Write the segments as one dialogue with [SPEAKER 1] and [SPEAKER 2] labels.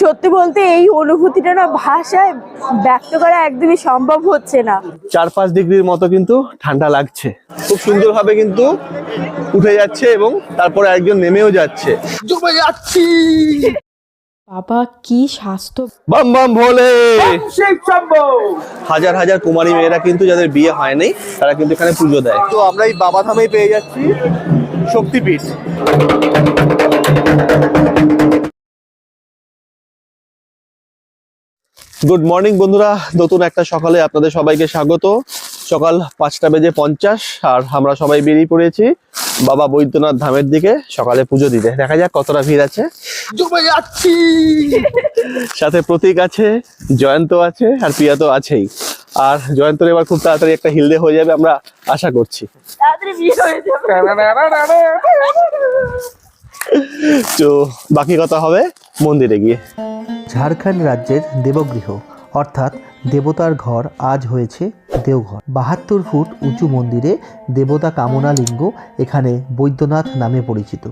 [SPEAKER 1] সত্যি বলতে এই অনুভূতিটা না ভাষায় ব্যক্ত করা একদমই সম্ভব হচ্ছে না।
[SPEAKER 2] চার পাঁচ ডিগ্রির মতো কিন্তু ঠান্ডা লাগছে। খুব সুন্দরভাবে কিন্তু উঠে যাচ্ছে এবং তারপরে একজন নেমেও যাচ্ছে। ডুবে যাচ্ছি।
[SPEAKER 1] বাবা কি স্বাস্থ্য?
[SPEAKER 2] বাম বাম ভোলে। হাজার হাজার কুমারী মেয়েরা কিন্তু যাদের বিয়ে হয়নি তারা কিন্তু এখানে পুজো দেয়। তো আমরা এই বাবা ধামেই পেয়ে যাচ্ছি শক্তিপীঠ। গুড মর্নিং বন্ধুরা। নতুন একটা সকালে আপনাদের সবাইকে স্বাগত। সকাল পাঁচটা বেজে পঞ্চাশ আর আমরা সবাই বেরিয়ে পড়েছি বাবা বৈদ্যনাথ ধামের দিকে সকালে পুজো দিতে। দেখা যাক কতটা ভিড় আছে। যাচ্ছি! সাথে প্রতীক আছে জয়ন্ত আছে আর প্রিয়া তো আছেই। আর জয়ন্তর এবার খুব তাড়াতাড়ি একটা হিলদে হয়ে যাবে আমরা আশা করছি। তো বাকি কথা হবে মন্দিরে গিয়ে।
[SPEAKER 3] ঝাড়খণ্ড রাজ্যের দেবগৃহ অর্থাৎ দেবতার ঘর আজ হয়েছে দেওঘর। বাহাত্তর ফুট উঁচু মন্দিরে দেবতা কামনা লিঙ্গ এখানে বৈদ্যনাথ নামে পরিচিত।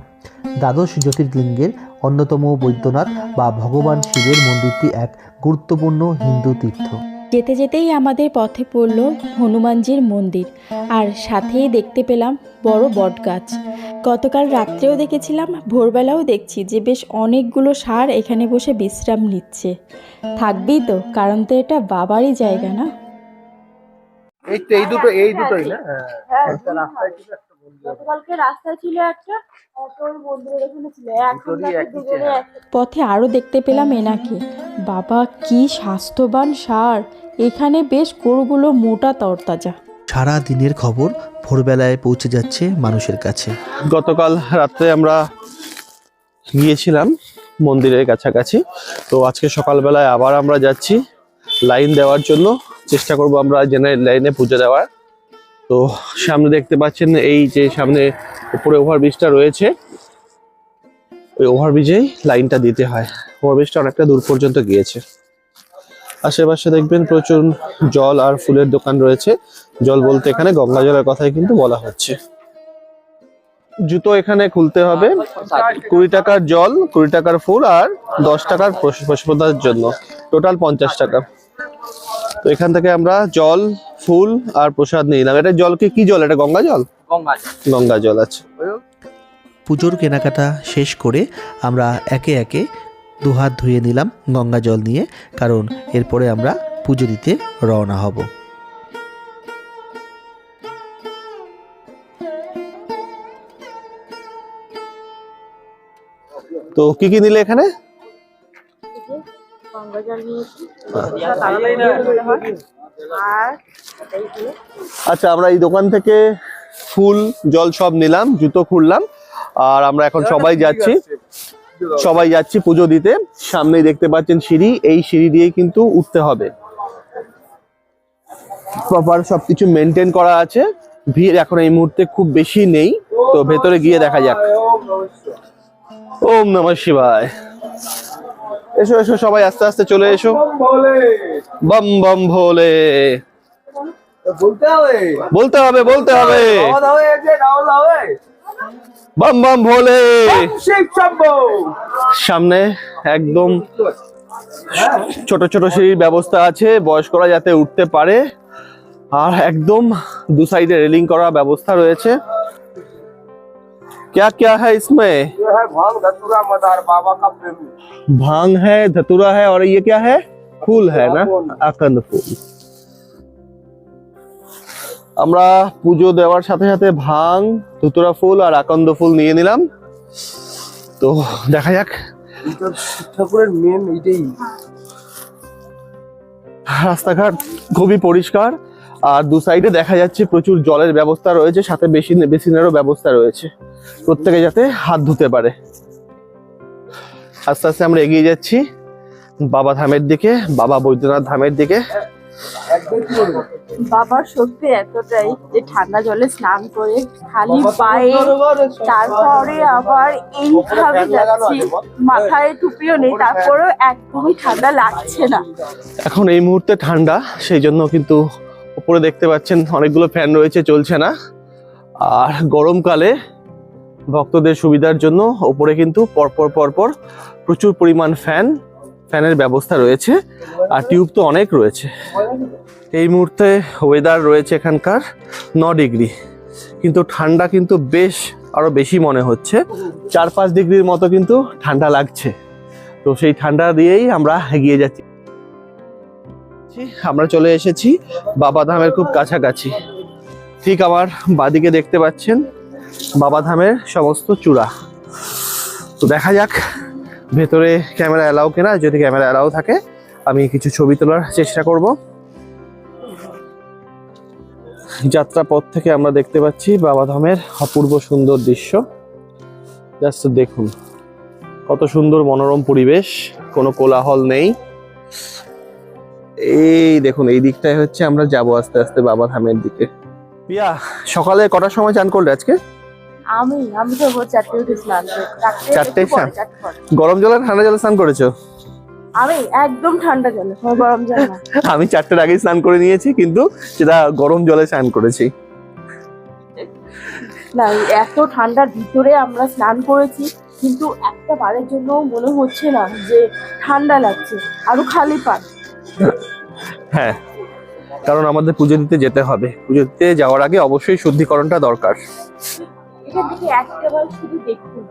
[SPEAKER 3] দ্বাদশ জ্যোতির্লিঙ্গের অন্যতম বৈদ্যনাথ বা ভগবান শিবের মন্দিরটি এক গুরুত্বপূর্ণ হিন্দু তীর্থ।
[SPEAKER 4] যেতে যেতেই আমাদের পথে পড়ল হনুমানজির মন্দির আর সাথেই দেখতে পেলাম বড় বটগাছ। গতকাল রাত্রেও দেখেছিলাম ভোরবেলাও দেখছি যে বেশ অনেকগুলো সার এখানে বসে বিশ্রাম নিচ্ছে। থাকবি তো কারণ তো এটা বাবারই জায়গা না?
[SPEAKER 5] এই তো এই দুটো এই দুটোই না?
[SPEAKER 1] হ্যাঁ। এক
[SPEAKER 4] পথে আরও দেখতে পেলাম এনাকে। বাবা কি স্বাস্থ্যবান সার। এখানে বেশ গরুগুলো মোটা তরতাজা।
[SPEAKER 3] সারা দিনের খবর ভোরবেলায় পৌঁছে যাচ্ছে মানুষের কাছে।
[SPEAKER 2] গতকাল রাত্রে আমরা গিয়েছিলাম মন্দিরের কাছাকাছি। তো আজকে সকালবেলায় আবার আমরা যাচ্ছি। লাইন দেওয়ার জন্য চেষ্টা করব আমরা জেনারেল লাইনে পুজো দেওয়ার। তো সামনে দেখতে পাচ্ছেন এই যে সামনে উপরে ওভারব্রিজটা রয়েছে। ওই ওভারব্রিজেই লাইনটা দিতে হয়। ওভারব্রিজটা অনেকটা দূর পর্যন্ত গিয়েছে। আশেপাশে দেখবেন প্রচুর জল আর ফুলের দোকান রয়েছে। জল বলতে এখানে গঙ্গা জলের কথাই কিন্তু বলা হচ্ছে। জুতো এখানে খুলতে হবে। কুড়ি টাকার জল কুড়ি টাকার ফুল আর দশ টাকার প্রস- প্রসাদের জন্য। টোটাল পঞ্চাশ টাকা। তো এখান থেকে আমরা জল ফুল আর প্রসাদ নিলাম। এটা জল কি কি জল? এটা গঙ্গা জল?
[SPEAKER 5] গঙ্গা
[SPEAKER 2] গঙ্গা জল আছে
[SPEAKER 3] পুজোর কেনাকাটা শেষ করে আমরা একে একে দুহাত ধুয়ে নিলাম গঙ্গা জল নিয়ে কারণ এরপরে আমরা পুজো দিতে রওনা হব।
[SPEAKER 2] তো কি কি নিলে এখানে?
[SPEAKER 1] দিয়ে।
[SPEAKER 2] আচ্ছা আমরা এই দোকান থেকে ফুল জল সব নিলাম জুতো খুললাম আর আমরা এখন সবাই যাচ্ছি। সবাই যাচ্ছি পুজো দিতে। সামনেই দেখতে পাচ্ছেন সিঁড়ি এই সিঁড়ি দিয়েই কিন্তু উঠতে হবে। প্রপার সবকিছু মেনটেন করা আছে। ভিড় এখন এই মুহূর্তে খুব বেশি নেই তো ভেতরে গিয়ে দেখা যাক। ওম নমঃ শিবায়। এসো এসো সবাই আস্তে আস্তে চলে এসো। বম বম ভোলে।
[SPEAKER 5] বলতে হবে।
[SPEAKER 2] বলতে হবে বম বম ভোলে। সামনে একদম ছোট ছোট সিঁড়ির ব্যবস্থা আছে বয়স্করা যাতে উঠতে পারে। আর একদম দু সাইডে রেলিং করা ব্যবস্থা রয়েছে। क्या क्या है इसमें
[SPEAKER 5] ये है भांग धतूरा मदार बाबा का प्रेमी
[SPEAKER 2] भांग है धतूरा है और ये क्या है फूल है ना আকন্দ ফুল আমরা পুজো দেওয়ার সাথে সাথে ভাং ধুতুরা ফুল আর আকন্দ ফুল নিয়ে নিলাম তো দেখা যাক
[SPEAKER 5] এটা ঠাকুরের মেন এইটাই
[SPEAKER 2] রাস্তাঘাট খুবই পরিষ্কার আর দু সাইডে দেখা যাচ্ছে প্রচুর জলের ব্যবস্থা রয়েছে সাথে বেসিন বেসিনেরও ব্যবস্থা রয়েছে প্রত্যেকে যাতে হাত ধুতে পারে। আস্তে আস্তে আমরা এগিয়ে যাচ্ছি বাবা ধামের দিকে বাবা বৈদ্যনাথ ধামের দিকে।
[SPEAKER 1] বাবার শক্তি এতটাই যে ঠান্ডা জলে স্নান করে খালি পায়ে তারপরে আবার এইভাবে যাচ্ছি। মাথায় টুপিও নেই তারপরেও একদমই ঠান্ডা লাগছে না।
[SPEAKER 2] এখন এই মুহূর্তে ঠান্ডা সেই জন্য কিন্তু উপরে দেখতে পাচ্ছেন অনেকগুলো ফ্যান রয়েছে চলছে না। আর গরমকালে ভক্তদের সুবিধার জন্য ওপরে কিন্তু পরপর পরপর প্রচুর পরিমাণ ফ্যান, ফ্যানের ব্যবস্থা রয়েছে আর টিউব তো অনেক রয়েছে। এই মুহূর্তে ওয়েদার রয়েছে এখানকার ন ডিগ্রি। কিন্তু ঠান্ডা কিন্তু বেশ আরও বেশি মনে হচ্ছে। চার পাঁচ ডিগ্রির মতো কিন্তু ঠান্ডা লাগছে। তো সেই ঠান্ডা দিয়েই আমরা এগিয়ে যাচ্ছি। আমরা চলে এসেছি বাবা ধামের খুব কাছাকাছি। ঠিক আমার বাদিকে দেখতে পাচ্ছেন। বাবা ধামের সমস্ত চূড়া। তো দেখা যাক ভেতরে ক্যামেরা অ্যালাউ কিনা। যদি ক্যামেরা অ্যালাউ থাকে, আমি কিছু ছবি তোলার চেষ্টা করব। যাত্রা পথ থেকে আমরা দেখতে পাচ্ছি বাবা ধামের অপূর্ব সুন্দর দৃশ্য। জাস্ট দেখুন, কত সুন্দর মনোরম পরিবেশ, কোনো কোলাহল নেই। এই দেখুন, এই দিকটায় হচ্ছে আমরা যাব আস্তে আস্তে বাবা ধামের দিকে। পিয়া, সকালে কটার সময় চান করলে আজকে?
[SPEAKER 1] আমি আমি তো ভোর চারটে উঠে স্নান। চারটে
[SPEAKER 2] স্নান? গরম জলে ঠান্ডা জলে স্নান করেছ?
[SPEAKER 1] আমি একদম ঠান্ডা জলে গরম জল না।
[SPEAKER 2] আমি চারটের আগেই স্নান করে নিয়েছি কিন্তু সেটা গরম জলে স্নান করেছি।
[SPEAKER 1] না এত ঠান্ডার ভিতরে আমরা স্নান করেছি কিন্তু একটা বারের জন্য মনে হচ্ছে না যে ঠান্ডা লাগছে আরও খালি পান।
[SPEAKER 2] হ্যাঁ কারণ আমাদের পুজো দিতে যেতে হবে। পুজো দিতে যাওয়ার আগে অবশ্যই শুদ্ধিকরণটা দরকার।
[SPEAKER 1] এখান থেকে একটা বার শুধু দেখুন।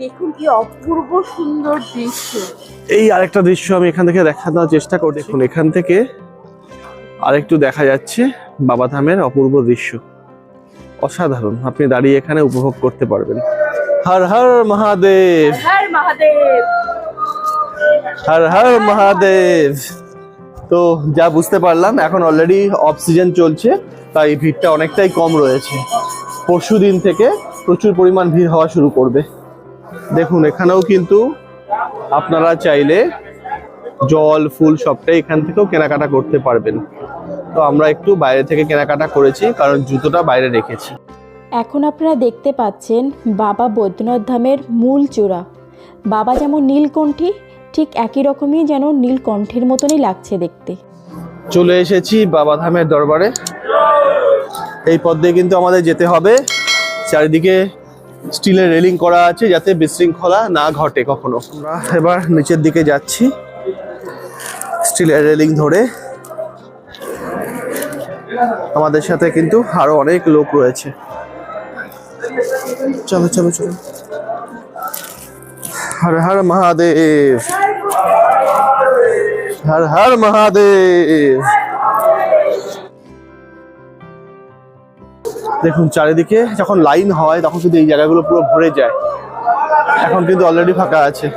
[SPEAKER 1] দেখুন কি অপূর্ব সুন্দর দৃশ্য।
[SPEAKER 2] এই আরেকটা দৃশ্য আমি এখান থেকে দেখানোর চেষ্টা করি। দেখুন এখান থেকে আরেকটু দেখা যাচ্ছে বাবা ধামের অপূর্ব দৃশ্য। অসাধারণ। আপনি দাঁড়িয়ে এখানে উপভোগ করতে পারবেন। হর হর মহাদেব।
[SPEAKER 1] মহাদেব।
[SPEAKER 2] হর হর মহাদেব। তো যা বুঝতে পারলাম এখন অলরেডি অক্সিজেন চলছে তাই ভিড়টা অনেকটাই কম রয়েছে। পরশু দিন থেকে প্রচুর পরিমাণ ভিড় হওয়া শুরু করবে। দেখুন এখানেও কিন্তু আপনারা চাইলে জল ফুল সবটাই এখান থেকেও কেনাকাটা করতে পারবেন। তো আমরা একটু বাইরে থেকে কেনাকাটা করেছি কারণ জুতোটা বাইরে রেখেছি।
[SPEAKER 4] এখন আপনারা দেখতে পাচ্ছেন বাবা বৈদ্যনাথ ধামের মূল চূড়া। বাবা যেমন নীলকণ্ঠী ঠিক একই রকমই যেন নীলকণ্ঠের মতনই লাগছে দেখতে।
[SPEAKER 2] চলে এসেছি বাবা ধামের দরবারে। এই পথ দিয়ে কিন্তু আমাদের যেতে হবে। চারিদিকে স্টিলের রেলিং করা আছে যাতে বিশৃঙ্খলা না ঘটে কখনো। আমরা এবার নিচের দিকে যাচ্ছি। স্টিলের রেলিং ধরে আমাদের সাথে কিন্তু আরও অনেক লোক রয়েছে। চলো চলো চলো। হর হর মহাদেব। হর হর মহাদেব। দেখুন, চারিদিকে যখন লাইন হয়, তখন কিন্তু এই জায়গাগুলো পুরো ভরে যায়। এখন কিন্তু অলরেডি ফাঁকা আছে।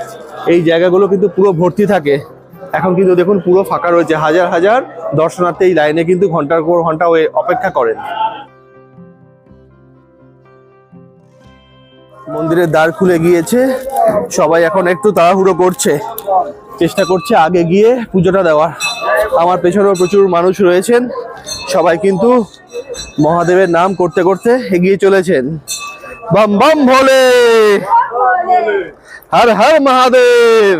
[SPEAKER 2] এই জায়গাগুলো কিন্তু পুরো ভর্তি থাকে। এখন কিন্তু দেখুন, পুরো ফাঁকা রয়েছে। হাজার হাজার দর্শনার্থী এই লাইনে কিন্তু ঘণ্টার পর ঘণ্টা অপেক্ষা করেন। মন্দিরের দ্বার খুলে গিয়েছে। সবাই এখন একটু তাড়াহুড়ো করছে। চেষ্টা করছে আগে গিয়ে পুজোটা দেওয়ার। আমার পেছনেও প্রচুর মানুষ রয়েছেন। সবাই কিন্তু মহাদেবের নাম করতে করতে এগিয়ে চলেছেন। বাম বাম ভোলে। হর হর মহাদেব।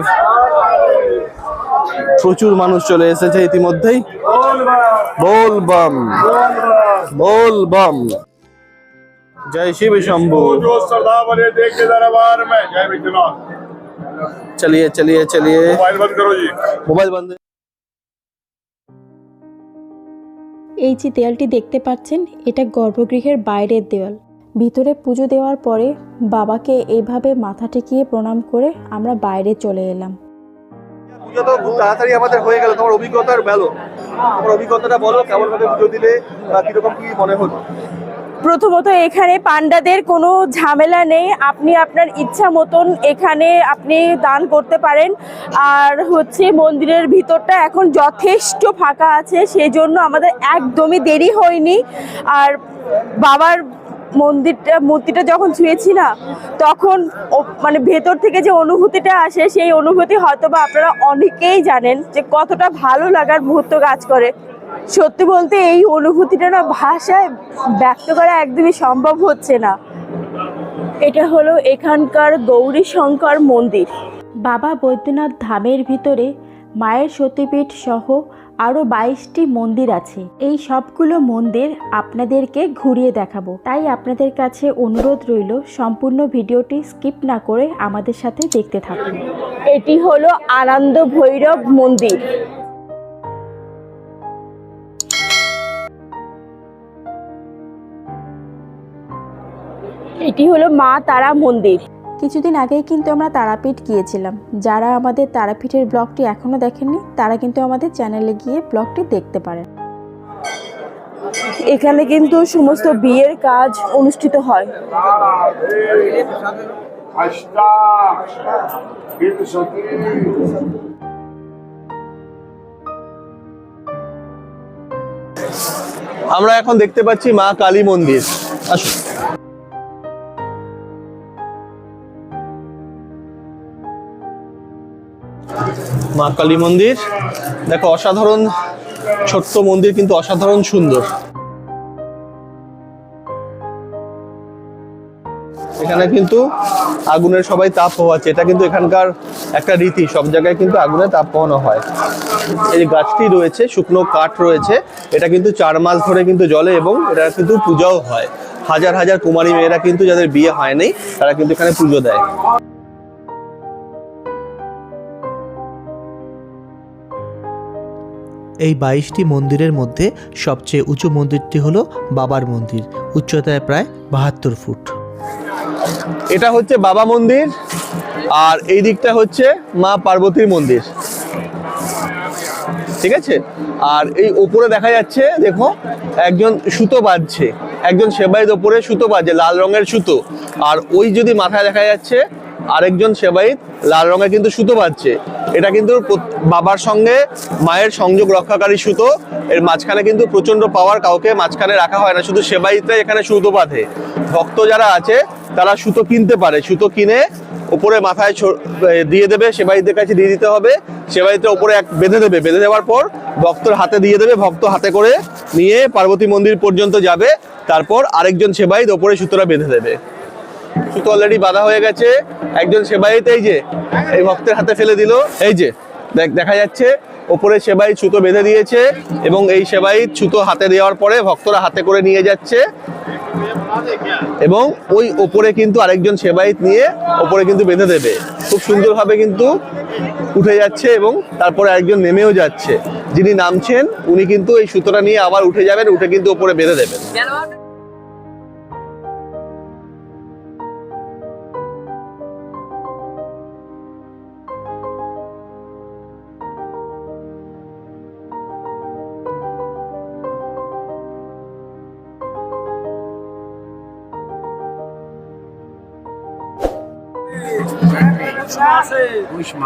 [SPEAKER 2] প্রচুর মানুষ চলে এসেছে ইতিমধ্যেই। বল বাম। বল বাম। জয় শিব শম্ভু।
[SPEAKER 6] চলিয়ে চলিয়ে চলিয়ে।
[SPEAKER 2] মোবাইল বন্ধ
[SPEAKER 4] এই যে দেয়ালটি দেখতে পাচ্ছেন, এটা গর্ভগৃহের বাইরের দেওয়াল ভিতরে পুজো দেওয়ার পরে বাবাকে এইভাবে মাথা টেকিয়ে প্রণাম করে আমরা বাইরে চলে এলাম।
[SPEAKER 2] পুজো তাড়াতাড়ি হয়ে বলো অভিজ্ঞতাটা কেমন ভাবে পুজো দিলে কীরকম কি মনে হলো?
[SPEAKER 1] প্রথমত এখানে পান্ডাদের কোনো ঝামেলা নেই। আপনি আপনার ইচ্ছা মতন এখানে আপনি দান করতে পারেন। আর হচ্ছে মন্দিরের ভিতরটা এখন যথেষ্ট ফাঁকা আছে সেই জন্য আমাদের একদমই দেরি হয়নি। আর বাবার মন্দিরটা, মূর্তিটা যখন ছুঁয়েছি না, তখন মানে ভেতর থেকে যে অনুভূতিটা আসে, সেই অনুভূতি হয়তো বা আপনারা অনেকেই জানেন যে কতটা ভালো লাগার মুহূর্ত কাজ করে। সত্যি বলতে এই অনুভূতিটা না ভাষায় ব্যক্ত করা একদমই সম্ভব হচ্ছে না। এটা হলো এখানকার গৌরী শঙ্কর মন্দির।
[SPEAKER 4] বাবা বৈদ্যনাথ ধামের ভিতরে মায়ের সতীপীঠ সহ আরও বাইশটি মন্দির আছে। এই সবগুলো মন্দির আপনাদেরকে ঘুরিয়ে দেখাবো। তাই আপনাদের কাছে অনুরোধ রইল সম্পূর্ণ ভিডিওটি স্কিপ না করে আমাদের সাথে দেখতে থাকুন।
[SPEAKER 1] এটি হলো আনন্দ ভৈরব মন্দির। এটি হলো মা তারা মন্দির।
[SPEAKER 4] কিছুদিন আগেই কিন্তু আমরা তারাপীঠ গিয়েছিলাম। যারা আমাদের তারাপীঠের ব্লগটি এখনও দেখেননি তারা কিন্তু আমাদের চ্যানেলে গিয়ে ব্লগটি দেখতে পারেন।
[SPEAKER 1] এখানে কিন্তু সমস্ত বিয়ের কাজ অনুষ্ঠিত হয়।
[SPEAKER 2] আমরা এখন দেখতে পাচ্ছি মা কালী মন্দির। আসুন। মা কালী মন্দির। দেখো, অসাধারণ ছোট্ট মন্দির কিন্তু অসাধারণ সুন্দর। এখানে কিন্তু আগুনের সবাই তাপ পোহাচ্ছে। এটা কিন্তু এখানকার একটা রীতি। সব জায়গায় কিন্তু আগুনে তাপ পোহানো হয়। এই গাছটি রয়েছে, শুকনো কাঠ রয়েছে। এটা কিন্তু চার মাস ধরে কিন্তু জলে এবং এটা কিন্তু পূজাও হয়। হাজার হাজার কুমারী মেয়েরা কিন্তু যাদের বিয়ে হয়নি, তারা কিন্তু এখানে পুজো দেয়।
[SPEAKER 3] এই বাইশটি মন্দিরের মধ্যে সবচেয়ে উঁচু মন্দিরটি হলো বাবার মন্দির, উচ্চতায় প্রায় বাহাত্তর ফুট।
[SPEAKER 2] এটা হচ্ছে বাবা মন্দির, আর এই দিকটা হচ্ছে মা পার্বতীর মন্দির। ঠিক আছে? আর এই ওপরে দেখা যাচ্ছে, দেখো, একজন সুতো বাঁধছে, একজন সেবাইত ওপরে সুতো বাজছে লাল রঙের সুতো। আর ওই যদি মাথায় দেখা যাচ্ছে, আরেকজন সেবাইত লাল রঙের কিন্তু সুতো বাঁধছে। এটা কিন্তু বাবার সঙ্গে মায়ের সংযোগ রক্ষাকারী সুতো। এর মাঝখানে কিন্তু প্রচণ্ড পাওয়ার কাউকে মাঝখানে রাখা হয় না, শুধু সেবাইতরাই এখানে সুতো বাঁধে। ভক্ত যারা আছে, তারা সুতো কিনতে পারে। সুতো কিনে উপরে মাথায় দিয়ে দেবে সেবাইদের কাছে দিয়ে দিতে হবে। সেবাইতে উপরে এক বেঁধে দেবে। বেঁধে দেওয়ার পর ভক্তর হাতে দিয়ে দেবে। ভক্ত হাতে করে নিয়ে পার্বতী মন্দির পর্যন্ত যাবে। তারপর আরেকজন সেবাইত ওপরে সুতোটা বেঁধে দেবে। সুতো অলরেডি বাঁধা হয়ে গেছে। একজন সেবাইত এই যে, এই ভক্তের হাতে ফেলে দিল। এই যে, দেখ- যাচ্ছে, ওপরে সেবাই সুতো বেঁধে দিয়েছে এবং এই সেবাই সুতো হাতে দেওয়ার পরে ভক্তরা হাতে করে নিয়ে যাচ্ছে। এবং ওই ওপরে কিন্তু আরেকজন সেবাইত নিয়ে ওপরে কিন্তু বেঁধে দেবে। খুব সুন্দরভাবে কিন্তু উঠে যাচ্ছে এবং তারপরে আরেকজন নেমেও যাচ্ছে। যিনি নামছেন, উনি কিন্তু এই সুতোটা নিয়ে আবার উঠে যাবেন, উঠে কিন্তু ওপরে বেঁধে দেবেন।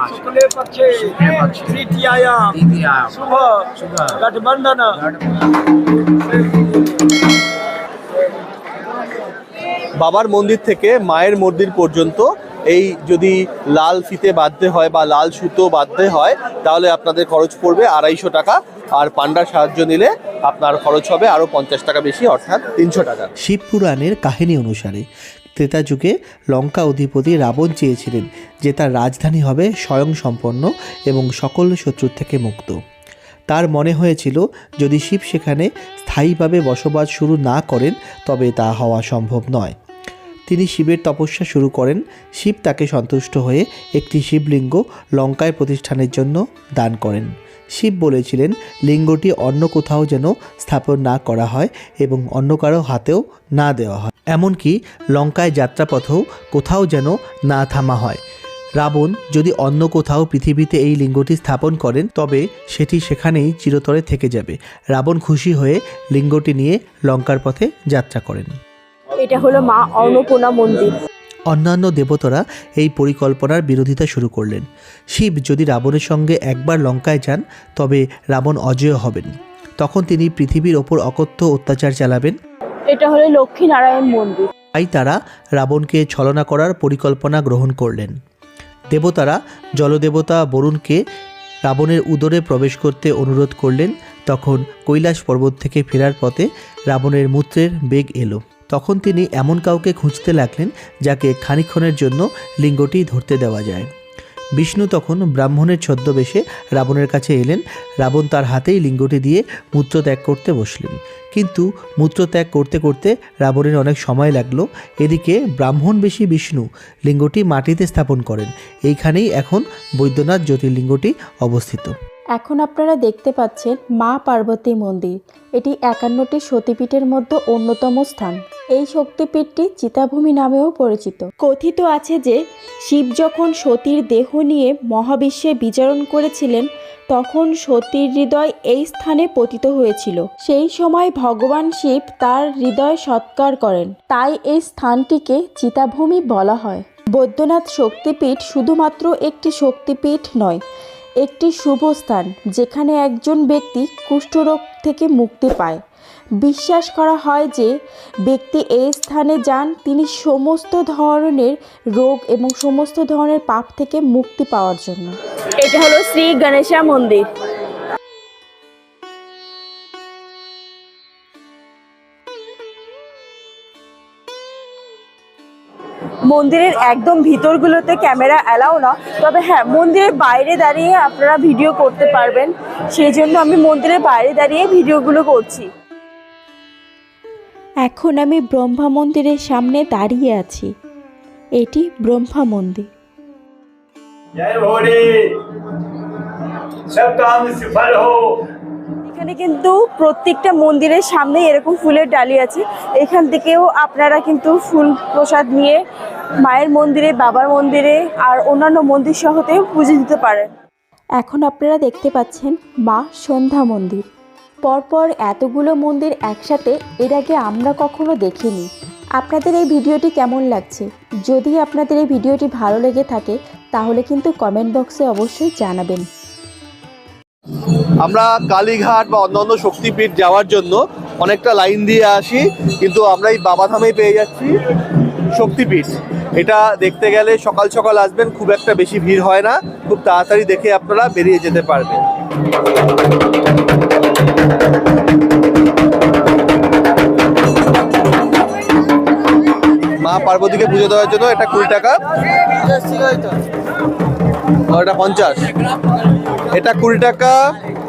[SPEAKER 5] शुक्ले पक्षे तृतीयाया शुभ गठबंधन
[SPEAKER 2] বাবার মন্দির থেকে মায়ের মন্দির পর্যন্ত এই যদি লাল ফিতে বাঁধতে হয় বা লাল সুতো বাঁধতে হয় তাহলে আপনাদের খরচ পড়বে আড়াইশো টাকা আর পান্ডার সাহায্য নিলে আপনার খরচ হবে আরও পঞ্চাশ টাকা বেশি অর্থাৎ তিনশো টাকা
[SPEAKER 3] শিবপুরাণের কাহিনী অনুসারে ত্রেতা যুগে লঙ্কা অধিপতি রাবণ চেয়েছিলেন যে তার রাজধানী হবে স্বয়ংসম্পন্ন এবং সকল শত্রুর থেকে মুক্ত। তার মনে হয়েছিল, যদি শিব সেখানে স্থায়ীভাবে বসবাস শুরু না করেন, তবে তা হওয়া সম্ভব নয়। তিনি শিবের তপস্যা শুরু করেন। শিব তাকে সন্তুষ্ট হয়ে একটি শিবলিঙ্গ লঙ্কায় প্রতিষ্ঠানের জন্য দান করেন। শিব বলেছিলেন, লিঙ্গটি অন্য কোথাও যেন স্থাপন না করা হয় এবং অন্য কারও হাতেও না দেওয়া হয়। এমনকি লঙ্কায় যাত্রাপথেও কোথাও যেন না থামা হয়। রাবণ যদি অন্য কোথাও পৃথিবীতে এই লিঙ্গটি স্থাপন করেন তবে সেটি সেখানেই চিরতরে থেকে যাবে। রাবণ খুশি হয়ে লিঙ্গটি নিয়ে লঙ্কার পথে যাত্রা করেন।
[SPEAKER 1] এটা হলো মা অন্নপূর্ণা মন্দির।
[SPEAKER 3] অন্যান্য দেবতারা এই পরিকল্পনার বিরোধিতা শুরু করলেন। শিব যদি রাবণের সঙ্গে একবার লঙ্কায় যান তবে রাবণ অজেয় হবেন। তখন তিনি পৃথিবীর ওপর অকথ্য অত্যাচার চালাবেন।
[SPEAKER 1] এটা হলো লক্ষ্মী নারায়ণ মন্দির।
[SPEAKER 3] তাই তারা রাবণকে ছলনা করার পরিকল্পনা গ্রহণ করলেন। দেবতারা জলদেবতা বরুণকে রাবণের উদরে প্রবেশ করতে অনুরোধ করলেন। তখন কৈলাস পর্বত থেকে ফেরার পথে রাবণের মূত্রের বেগ এলো। তখন তিনি এমন কাউকে খুঁজতে লাগলেন যাকে খানিক্ষণের জন্য লিঙ্গটি ধরতে দেওয়া যায়। বিষ্ণু তখন ব্রাহ্মণের ছদ্মবেশে রাবণের কাছে এলেন। রাবণ তার হাতেই লিঙ্গটি দিয়ে মূত্র ত্যাগ করতে বসলেন। কিন্তু মূত্র ত্যাগ করতে করতে রাবণের অনেক সময় লাগল। এদিকে ব্রাহ্মণ বেশি বিষ্ণু লিঙ্গটি মাটিতে স্থাপন করেন। এইখানেই এখন বৈদ্যনাথ জ্যোতির্লিঙ্গটি অবস্থিত।
[SPEAKER 4] এখন আপনারা দেখতে পাচ্ছেন মা পার্বতী মন্দির। এটি একান্নটি সতীপীঠের মধ্যে অন্যতম স্থান। এই শক্তিপীঠটি চিতাভূমি নামেও পরিচিত। কথিত আছে যে, শিব যখন সতীর দেহ নিয়ে মহাবিশ্বে বিচরণ করেছিলেন, তখন সতীর হৃদয় এই স্থানে পতিত হয়েছিল। সেই সময় ভগবান শিব তার হৃদয় সৎকার করেন। তাই এই স্থানটিকে চিতাভূমি বলা হয়। বৈদ্যনাথ শক্তিপীঠ শুধুমাত্র একটি শক্তিপীঠ নয় একটি শুভ স্থান যেখানে একজন ব্যক্তি কুষ্ঠরোগ থেকে মুক্তি পায়। বিশ্বাস করা হয় যে ব্যক্তি এই স্থানে যান, তিনি সমস্ত ধরনের রোগ এবং সমস্ত ধরনের পাপ থেকে মুক্তি পাওয়ার জন্য।
[SPEAKER 1] এটা হলো শ্রী গণেশা মন্দির। মন্দিরের একদম ভিতরগুলোতে ক্যামেরা অ্যালাও না। তবে হ্যাঁ মন্দিরের বাইরে দাঁড়িয়ে আপনারা ভিডিও করতে পারবেন। সেই জন্য আমি মন্দিরের বাইরে দাঁড়িয়ে ভিডিওগুলো করছি।
[SPEAKER 4] এখন আমি ব্রহ্মা মন্দিরের সামনে দাঁড়িয়ে আছি। এটি ব্রহ্মা মন্দির।
[SPEAKER 5] জয় ভোলে সব কাম সফল হো।
[SPEAKER 1] এখানে কিন্তু প্রত্যেকটা মন্দিরের সামনে এরকম ফুলের ডালি আছে। এখান থেকেও আপনারা কিন্তু ফুল প্রসাদ নিয়ে মায়ের মন্দিরে, বাবার মন্দিরে আর অন্যান্য মন্দির সহতেও পুজো দিতে পারেন।
[SPEAKER 4] এখন আপনারা দেখতে পাচ্ছেন মা সন্ধ্যা মন্দির। পরপর এতগুলো মন্দির একসাথে এর আগে আমরা কখনো দেখিনি। আপনাদের এই ভিডিওটি কেমন লাগছে? যদি আপনাদের এই ভিডিওটি ভালো লেগে থাকে, তাহলে কিন্তু কমেন্ট বক্সে অবশ্যই জানাবেন।
[SPEAKER 2] আমরা কালীঘাট বা অন্যান্য শক্তিপীঠ যাওয়ার জন্য অনেকটা লাইন দিয়ে আসি, কিন্তু আমরা এই বাবাধামেই পেয়ে যাচ্ছি শক্তিপীঠ। এটা দেখতে গেলে সকাল সকাল আসবেন, খুব একটা বেশি ভিড় হয় না, খুব তাড়াতাড়ি দেখে আপনারা বেরিয়ে যেতে পারবেন। মা পার্বতীকে পুজো দেওয়ার জন্য এটা কুড়ি টাকা। এটা পঞ্চাশ। এটা কুড়ি টাকা,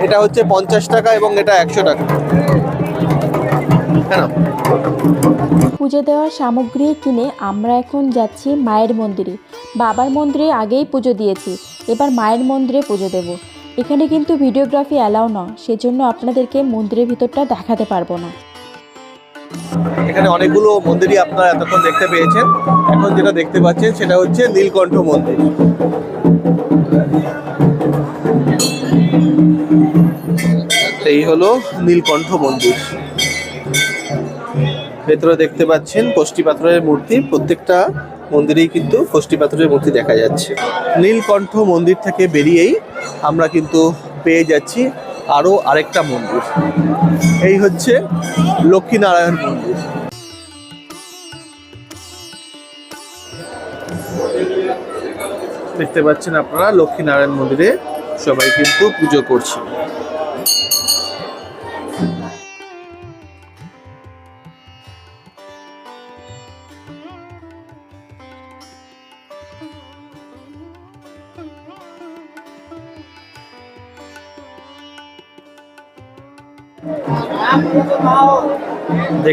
[SPEAKER 2] এটা হচ্ছে পঞ্চাশ টাকা এবং এটা একশো টাকা। কেন
[SPEAKER 4] পুজো দেওয়ার সামগ্রী কিনে আমরা এখন যাচ্ছি মায়ের মন্দিরে। বাবার মন্দিরে আগেই পুজো দিয়েছি, এবার মায়ের মন্দিরে পুজো দেব। এখানে কিন্তু ভিডিওগ্রাফি অ্যালাউ না সেজন্য আপনাদেরকে মন্দিরের ভিতরটা দেখাতে পারব না।
[SPEAKER 2] এখানে অনেকগুলো মন্দিরই আপনারা এতক্ষণ দেখতে পেয়েছেন। এখন যেটা দেখতে পাচ্ছেন সেটা হচ্ছে নীলকণ্ঠ মন্দির। এই হলো নীলকণ্ঠ মন্দির। ভেতরে দেখতে পাচ্ছেন কষ্টি পাথরের মূর্তি। প্রত্যেকটা মন্দিরেই কিন্তু কষ্টি পাথরের মূর্তি দেখা যাচ্ছে। নীলকণ্ঠ মন্দির থেকে বেরিয়েই আমরা কিন্তু পেয়ে যাচ্ছি আরও আরেকটা মন্দির। এই হচ্ছে লক্ষ্মীনারায়ণ মন্দির। দেখতে পাচ্ছেন আপনারা, লক্ষ্মীনারায়ণ মন্দিরে সবাই কিন্তু পুজো করছে।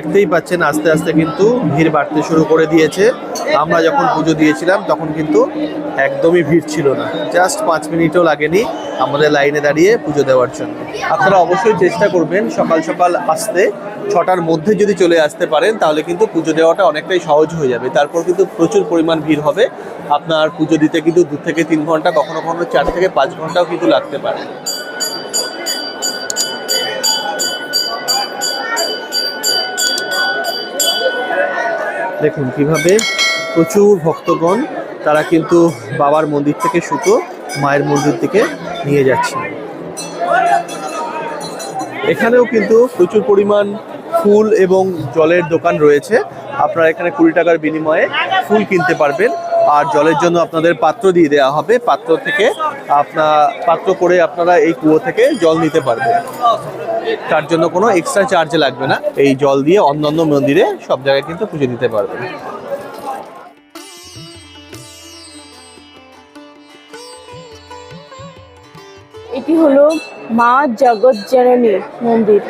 [SPEAKER 2] দেখতেই পাচ্ছেন, আস্তে আস্তে কিন্তু ভিড় বাড়তে শুরু করে দিয়েছে। আমরা যখন পুজো দিয়েছিলাম, তখন কিন্তু একদমই ভিড় ছিল না। জাস্ট পাঁচ মিনিটও লাগেনি আমাদের লাইনে দাঁড়িয়ে পুজো দেওয়ার জন্য। আপনারা অবশ্যই চেষ্টা করবেন সকাল সকাল আসতে। ছটার মধ্যে যদি চলে আসতে পারেন, তাহলে কিন্তু পুজো দেওয়াটা অনেকটাই সহজ হয়ে যাবে। তারপর কিন্তু প্রচুর পরিমাণ ভিড় হবে। আপনার পুজো দিতে কিন্তু দু থেকে তিন ঘণ্টা, কখনো কখনো চার থেকে পাঁচ ঘন্টাও কিন্তু লাগতে পারে। দেখুন, কীভাবে প্রচুর ভক্তগণ তারা কিন্তু বাবার মন্দির থেকে সুতো মায়ের মন্দির থেকে নিয়ে যাচ্ছে। এখানেও কিন্তু প্রচুর পরিমাণ ফুল এবং জলের দোকান রয়েছে। আপনারা এখানে কুড়ি টাকার বিনিময়ে ফুল কিনতে পারবেন। আর জলের জন্য আপনাদের পাত্র দিয়ে দেওয়া হবে। পাত্র থেকে আপনার পাত্র করে আপনারা এই কুয়ো থেকে জল নিতে পারবেন। তার জন্য কোনো এক্সট্রা চার্জ লাগবে না। এই জল দিয়ে অন্যান্য মন্দিরে সব জায়গায় কিন্তু পুজো দিতে পারবেন।
[SPEAKER 1] এটি হলো মা জগৎজননী মন্দির।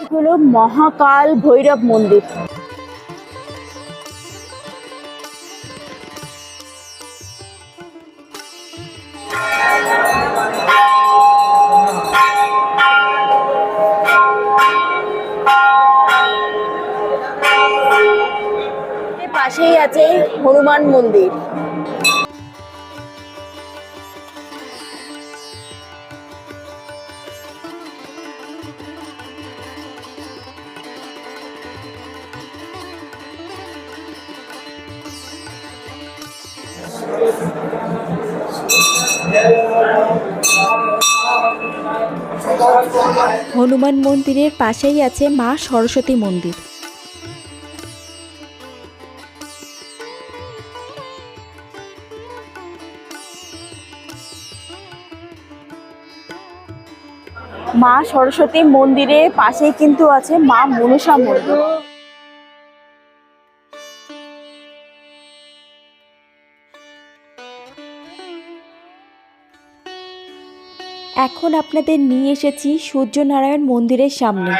[SPEAKER 1] এটি হলো মহাকাল ভৈরব মন্দির। পাশেই আছে হনুমান মন্দির।
[SPEAKER 4] হনুমান মন্দিরের পাশেই আছে মা সরস্বতী মন্দির।
[SPEAKER 1] মা সরস্বতী মন্দিরের পাশেই কিন্তু আছে মা মনসা মন্দির।
[SPEAKER 4] এখন আপনাদের নিয়ে এসেছি সূর্যনারায়ণ মন্দিরের সামনে।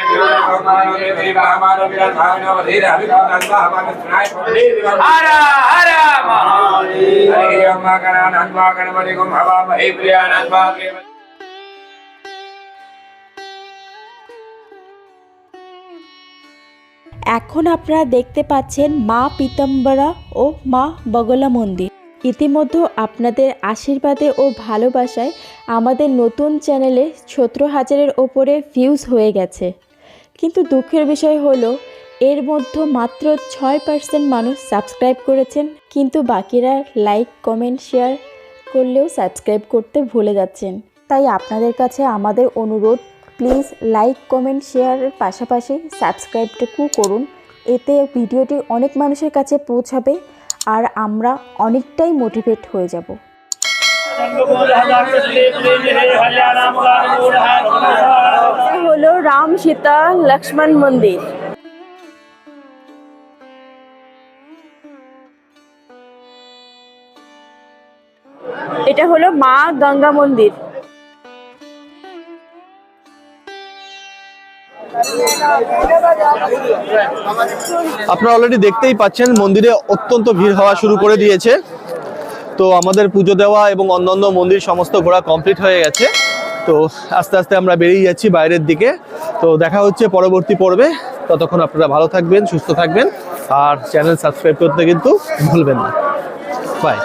[SPEAKER 4] এখন আপনারা দেখতে পাচ্ছেন মা পীতাম্বরা ও মা বগলা মন্দির। ইতিমধ্যে আপনাদের আশীর্বাদে ও ভালোবাসায় আমাদের নতুন চ্যানেলে সতেরো হাজারের ওপরে ভিউজ হয়ে গেছে। কিন্তু দুঃখের বিষয় হলো, এর মধ্যে মাত্র ছয় পার্সেন্ট মানুষ সাবস্ক্রাইব করেছেন, কিন্তু বাকিরা লাইক কমেন্ট শেয়ার করলেও সাবস্ক্রাইব করতে ভুলে যাচ্ছেন। তাই আপনাদের কাছে আমাদের অনুরোধ প্লিজ লাইক, কমেন্ট শেয়ারের পাশাপাশি সাবস্ক্রাইবটুকু করুন। এতে ভিডিওটি অনেক মানুষের কাছে পৌঁছাবে আর আমরা অনেকটাই মোটিভেট হয়ে যাব।
[SPEAKER 1] হলো রাম সীতা লক্ষ্মণ মন্দির। এটা হলো মা গঙ্গা মন্দির।
[SPEAKER 2] আপনারা অলরেডি দেখতেই পাচ্ছেন, মন্দিরে অত্যন্ত ভিড় হওয়া শুরু করে দিয়েছে। তো আমাদের পুজো দেওয়া এবং অন্যান্য মন্দির সমস্ত ঘোরা কমপ্লিট হয়ে গেছে। তো আস্তে আস্তে আমরা বেরিয়ে যাচ্ছি বাইরের দিকে। তো দেখা হচ্ছে পরবর্তী পর্বে। ততক্ষণ আপনারা ভালো থাকবেন, সুস্থ থাকবেন। আর চ্যানেল সাবস্ক্রাইব করতে কিন্তু ভুলবেন না। বাই